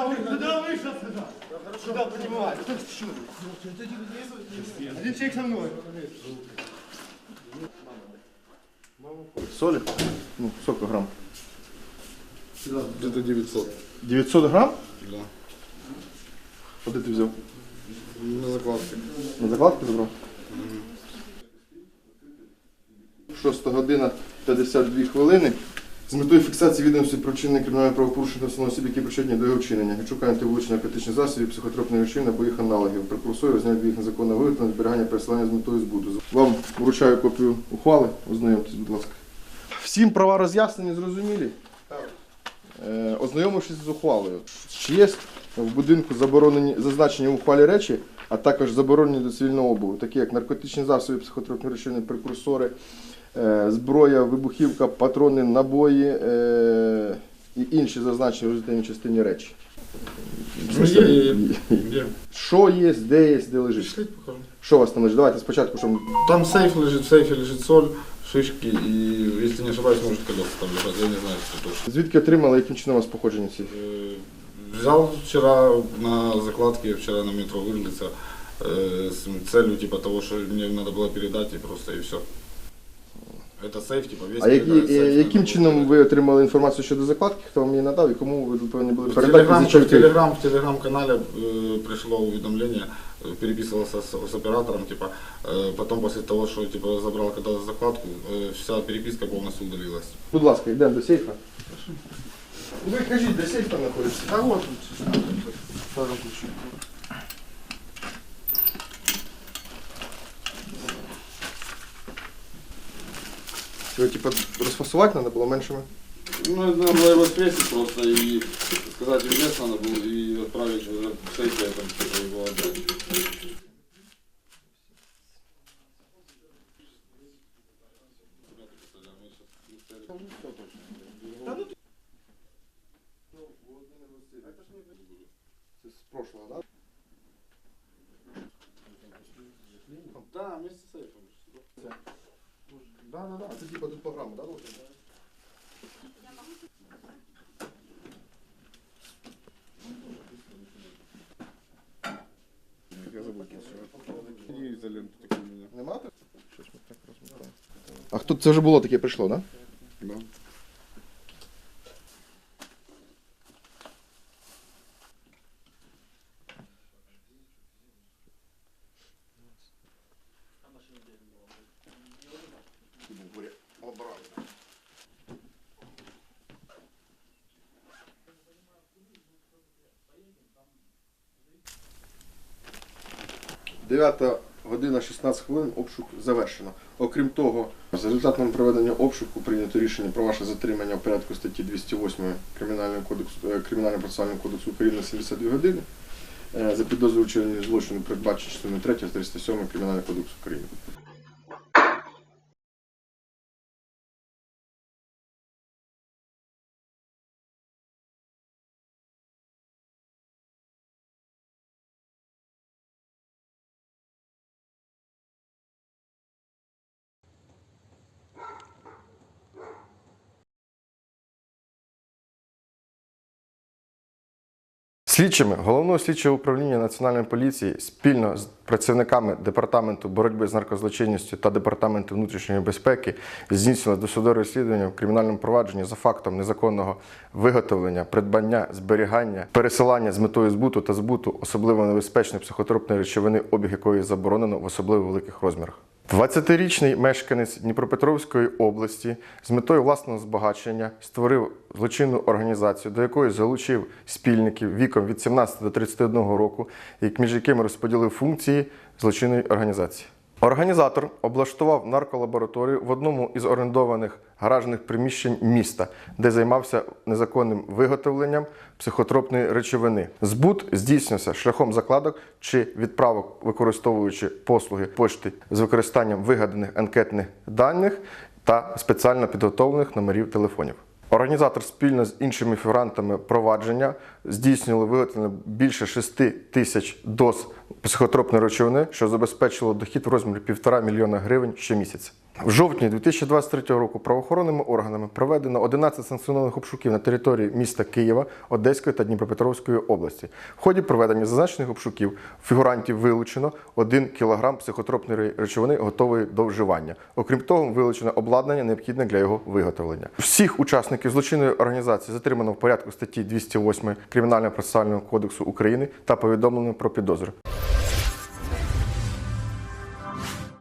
Сюда вы, сюда вышел, сюда. Сюда поднимай. Один человек со мной. Солі? Ну, сколько грам? Где-то 900. 900 грам? Да. А де ти взяв? На закладке. На закладки забрав? 6 година 52 хвилини. З метою фіксації відомості про вчинення кримінального правопорушення та осіб, які причетні до його вчинення. Відшукання та вилучення наркотичних засобів, психотропної речовини або їх аналогів. Прикурсорів зняти їх незаконне виготовлення, зберігання пересилання з метою збуту. Вам вручаю копію ухвали. Ознайомтесь, будь ласка. Всім права роз'яснені, зрозумілі? Е, ознайомившись з ухвалою, чи є в будинку заборонені зазначені в ухвалі речі, а також заборонені до цивільного обову, такі як наркотичні засоби, психотропні речовини, прекурсори, зброя, вибухівка, патрони, набої е, і інші зазначені в результативній частині речі. Ну, є, є, є. Где? Що є, де є, де лежить? Шліть покажу. Що у вас там лежить? Давайте спочатку, щоб Там сейф лежит, в сейфе лежит соль, шишки и, если не ошибаюсь, может колеса там лежат. Я не знаю, что точно. звідки отримали, яким чином у вас походження ці? Э, Взял вчера на закладке, вчера на метро вылиться э, с целью типа того, что мне надо было передать и просто и все. Это сейф, типа весь. А які, передать, е, сейф яким надо было чином передать. ви отримали інформацію щодо закладки, хто вам її надав і кому ви повинні були В передати? телеграм, за що в, ви- телеграм, в телеграм-канале э, пришло уведомление, э, переписывался с, с оператором, типа, э, потом после того, что типа забрал когда закладку, э, вся переписка полностью удалилась. Будь ласка, йдемо до сейфа. Ви кажіть, де сейф там знаходиться? А вот, скажем, ключи. Його типу розфасувати треба було меншими. Ну, это надо было его свесить просто и сказать, где вес надо было, и отправить уже в сейфе, там, типа, его отдать. Це Да, да, да. Це типа тут программу, да? Я у меня. Нема тут? Щось ми так розмотаємо. А хто це вже було таке прийшло, так? Да. Дев'ята година 16 хвилин обшук завершено. Окрім того, за результатом проведення обшуку прийнято рішення про ваше затримання в порядку статті 208 Кримінального кодексу е, Кримінального процесуального кодексу України на 72 години е, за підозру вчинення злочину передбачено частиною 3 307 Кримінального кодексу України. Слідчими головного слідчого управління Національної поліції спільно з працівниками департаменту боротьби з наркозлочинністю та департаменту внутрішньої безпеки здійснено досудове розслідування в кримінальному провадженні за фактом незаконного виготовлення, придбання, зберігання, пересилання з метою збуту та збуту особливо небезпечної психотропної речовини, обіг якої заборонено в особливо великих розмірах. 20-річний мешканець Дніпропетровської області з метою власного збагачення створив злочинну організацію, до якої залучив спільників віком від 17 до 31 року, як- між якими розподілив функції злочинної організації. Організатор облаштував нарколабораторію в одному із орендованих гаражних приміщень міста, де займався незаконним виготовленням психотропної речовини. Збут здійснювався шляхом закладок чи відправок, використовуючи послуги пошти з використанням вигаданих анкетних даних та спеціально підготовлених номерів телефонів. Організатор спільно з іншими фігурантами провадження здійснювали виготовлення більше 6 тисяч доз психотропної речовини, що забезпечило дохід в розмірі 1,5 мільйона гривень щомісяця. В жовтні 2023 року правоохоронними органами проведено 11 санкціонованих обшуків на території міста Києва, Одеської та Дніпропетровської області. В ході проведення зазначених обшуків фігурантів вилучено 1 кг психотропної речовини, готової до вживання. Окрім того, вилучено обладнання, необхідне для його виготовлення. Всіх учасників злочинної організації затримано в порядку статті 208 Кримінального процесуального кодексу України та повідомлено про підозру.